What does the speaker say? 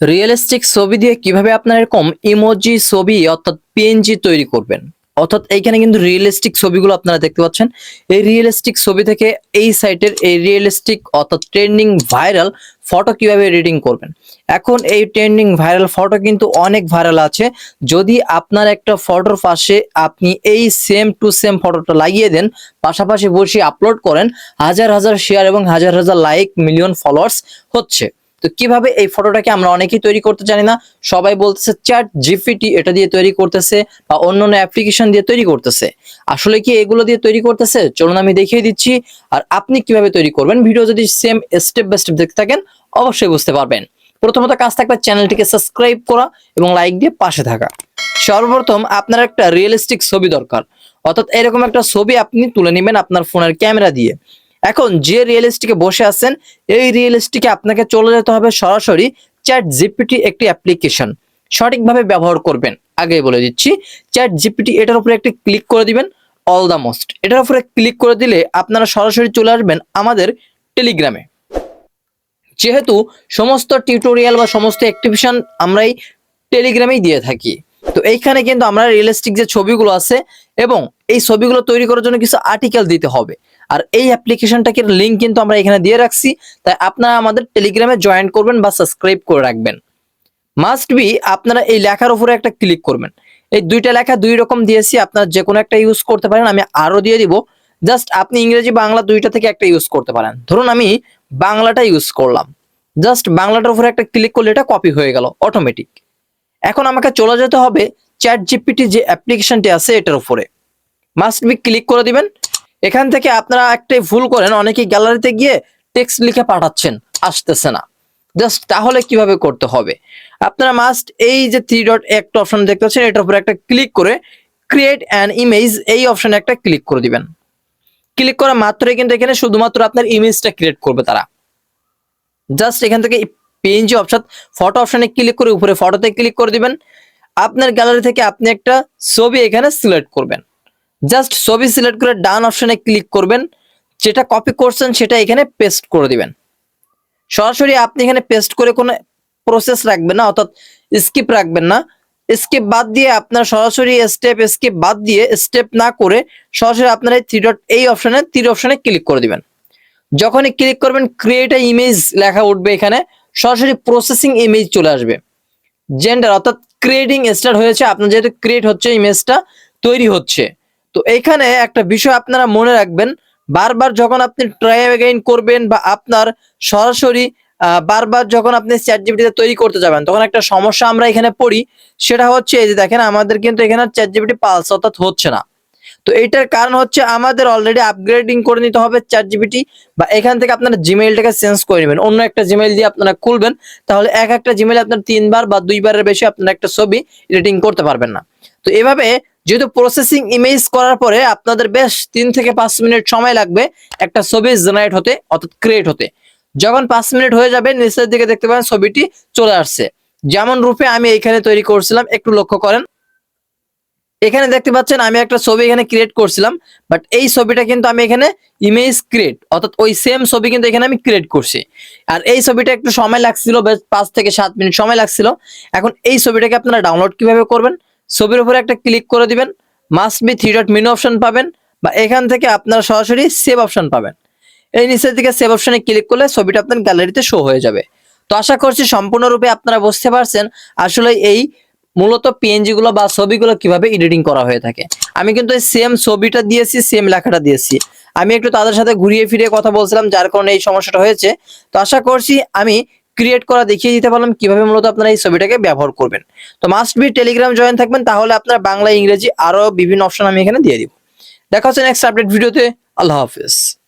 Realistic ছবি দিয়ে কীভাবে আপনার এরকম ইমোজি ছবি অর্থাৎ পিএনজি তৈরি করবেন? অর্থাৎ এইখানে কিন্তু রিয়েলিস্টিক ছবিগুলো আপনারা দেখতে পাচ্ছেন। এই রিয়েলিস্টিক ছবি থেকে এই সাইটের এই রিয়েলিস্টিক অর্থাৎ ট্রেন্ডিং ভাইরাল ফটো কীভাবে এডিটিং করবেন? এখন এই ট্রেন্ডিং ভাইরাল ফটো কিন্তু অনেক ভাইরাল আছে। যদি আপনার একটা ফটোর পাশে আপনি এই সেম টু সেম ফটোটা লাগিয়ে দেন, পাশাপাশি বসে আপলোড করেন, হাজার হাজার শেয়ার এবং হাজার হাজার লাইক মিলিয়ন ফলোয়ার্স হচ্ছে। তো কীভাবে এই ফটোটাকে আমরা অনেকেই তৈরি করতে জানি না। সবাই বলতেছে, চ্যাট জিপিটি এটা দিয়ে তৈরি করতেছে বা অন্য অন্য অ্যাপ্লিকেশন দিয়ে তৈরি করতেছে। আসলে কি এগুলো দিয়ে তৈরি করতেছে? চলুন আমি দেখিয়ে দিচ্ছি। আর আপনি কীভাবে তৈরি করবেন? ভিডিও যদি সেম স্টেপ বাই স্টেপ দেখতে থাকেন, অবশ্যই বুঝতে পারবেন। প্রথমত কাজ থাকবে চ্যানেলটিকে সাবস্ক্রাইব করা এবং লাইক দিয়ে পাশে থাকা। সর্বপ্রথম আপনার একটা রিয়েলিস্টিক ছবি দরকার। অর্থাৎ এরকম একটা ছবি আপনি তুলে নেবেন আপনার ফোনের ক্যামেরা দিয়ে। এখন যে রিয়েলিস্টিকে বসে আছেন, এই রিয়েলিস্টিকে আপনাকে চলে যেতে হবে সরাসরি চ্যাট জিপিটি একটি অ্যাপ্লিকেশন সঠিকভাবে ব্যবহার করবেন। আগে বলে দিচ্ছি চ্যাট জিপিটি এটার উপরে একটি ক্লিক করে দিবেন অল দ্য মোস্ট এটার উপরে ক্লিক করে দিলে আপনারা সরাসরি চলে আসবেন আমাদের টেলিগ্রামে যেহেতু সমস্ত টিউটোরিয়াল বা সমস্ত অ্যাক্টিভিশন আমরাই টেলিগ্রামেই দিয়ে থাকি। তো এইখানে কিন্তু আমরা রিয়েলিস্টিক যে ছবিগুলো আছে এবং এই ছবিগুলো তৈরি করার জন্য কিছু আর্টিকেল দিতে হবে। আর এই অ্যাপ্লিকেশনটাকে লিঙ্ক কিন্তু আমরা এখানে দিয়ে রাখছি। তাই আপনারা আমাদের টেলিগ্রামে জয়েন করবেন বা সাবস্ক্রাইব করে রাখবেন। মাস্ট বি আপনারা এই লেখার উপরে একটা ক্লিক করবেন। এই দুইটা লেখা দুই রকম দিয়েছি, আপনারা যে কোনো একটা ইউজ করতে পারেন, আমি আরও দিয়ে দিব। জাস্ট আপনি ইংরেজি বাংলা দুইটা থেকে একটা ইউজ করতে পারেন। ধরুন আমি বাংলাটা ইউজ করলাম। জাস্ট বাংলাটার উপরে একটা ক্লিক করলে এটা কপি হয়ে গেল অটোমেটিক এখন আমাকে চলে যেতে হবে চ্যাট জিপিটি যে অ্যাপ্লিকেশনটি আছে এটার উপরে। মাস্ট বি ক্লিক করে দিবেন। এখান থেকে আপনারা একটাই ভুল করেন অনেকে গ্যালারিতে গিয়ে টেক্সট লিখে পাঠাচ্ছেন, আসতেছে না। জাস্ট তাহলে কীভাবে করতে হবে? আপনারা মাস্ট এই যে থ্রি ডট একটা অপশন দেখতে পাচ্ছেন, এটার উপরে একটা ক্লিক করে ক্রিয়েট অ্যান ইমেজ এই অপশনে একটা ক্লিক করে দিবেন। ক্লিক করা মাত্রই কিন্তু এখানে শুধুমাত্র আপনার ইমেজটা ক্রিয়েট করবে তারা। জাস্ট এখান থেকে পিএনজি অপশন ফটো অপশনে ক্লিক করে উপরে ফটোতে ক্লিক করে দিবেন। আপনার গ্যালারি থেকে আপনি একটা ছবি এখানে সিলেক্ট করবেন। জাস্ট ছবি সিলেক্ট করে ডান অপশনে ক্লিক করবেন, যেটা কপি করছেন সেটা এখানে পেস্ট করে দিবেন। সরাসরি আপনি এখানে পেস্ট করে কোনো প্রসেস রাখবেন না, অর্থাৎ স্কিপ রাখবেন না। স্কিপ বাদ দিয়ে আপনার সরাসরি স্টেপ স্কিপ বাদ দিয়ে স্টেপ না করে সরাসরি আপনার এই থ্রি ডট এই অপশনে তীর অপশনে ক্লিক করে দিবেন। যখনই ক্লিক করবেন ক্রিয়েট এ ইমেজ লেখা উঠবে এখানে। সরাসরি প্রসেসিং ইমেজ চলে আসবে। জেন্ডার অর্থাৎ ক্রিয়েটিং স্টার্ট হয়েছে, আপনার যেহেতু ক্রিয়েট হচ্ছে ইমেজটা তৈরি হচ্ছে। তো এখানে একটা বিষয় আপনারা মনে রাখবেন, বারবার যখন আপনি ট্রাই অ্যাগেইন করবেন বা আপনার সরাসরি বারবার যখন আপনি চ্যাট জিপিটিতে তৈরি করতে যাবেন, তখন একটা সমস্যা আমরা এখানে পড়ি, সেটা হচ্ছে এই যে দেখেন, আমাদের কিন্তু এখানে চ্যাট জিপিটি পালস অর্থাৎ হচ্ছে না। তো এটার কারণ হচ্ছে আমাদের অলরেডি আপগ্রেডিং করে নিতে হবে চ্যাট জিবিটি বা এখান থেকে আপনারা জিমেইলটাকে চেঞ্জ করে নেবেন। অন্য একটা জিমেইল দিয়ে আপনারা খুলবেন, তাহলে এক একটা জিমেইল আপনার তিনবার বা দুইবারের বেশি আপনারা একটা ছবি এডিটিং করতে পারবেন না। তো এভাবে যেহেতু প্রসেসিং ইমেজ করার পরে আপনাদের বেশ তিন থেকে পাঁচ মিনিট সময় লাগবে একটা ছবি জেনারেট হতে, অর্থাৎ ক্রিয়েট হতে। যখন পাঁচ মিনিট হয়ে যাবে, নিচের দিকে দেখতে পাবেন ছবিটি চলে আসছে। যেমন রূপে আমি এখানে তৈরি করছিলাম, একটু লক্ষ্য করেন। এখানে দেখতে পাচ্ছেন আমি একটা ছবি এখানে ক্রিয়েট করছিলাম বাট এই ছবিটা কিন্তু আমি এখানে ইমেজ ক্রিয়েট অর্থাৎ ওই সেম ছবি কিন্তু এখানে আমি ক্রিয়েট করছি। আর এই ছবিটা একটু সময় লাগছিল, বেশ পাঁচ থেকে সাত মিনিট সময় লাগছিল। এখন এই ছবিটাকে আপনারা ডাউনলোড কীভাবে করবেন, ছবির উপরে একটা ক্লিক করে দিবেন must be three dot menu option পাবেন, বা এখান থেকে আপনারা সরাসরি সেভ অপশন পাবেন। এই নিচের দিকে সেভ অপশনে ক্লিক করলে ছবিটা আপনার গ্যালারিতে শো হয়ে যাবে। তো আশা করছি সম্পূর্ণরূপে আপনারা বুঝতে পারছেন, আসলে এই মূলত পিএনজি গুলো বা ছবিগুলো কীভাবে এডিটিং করা হয়ে থাকে। আমি কিন্তু এই সেম ছবিটা দিয়েছি সেম লেখাটা দিয়েছি। আমি একটু তাদের সাথে ঘুরিয়ে ফিরিয়ে কথা বলছিলাম, যার কারণে এই সমস্যাটা হয়েছে। তো আশা করছি আমি ক্রিয়েট করা দেখিয়ে দিতে পারলাম, কীভাবে মূলত আপনারা এই ছবিটাকে ব্যবহার করবেন। তো মাস্ট বি টেলিগ্রাম জয়েন থাকবেন, তাহলে আপনার বাংলা, ইংরেজি আরও বিভিন্ন অপশন আমি এখানে দিয়ে দিব। দেখা হচ্ছে নেক্সট আপডেট ভিডিওতে। আল্লাহ হাফিজ।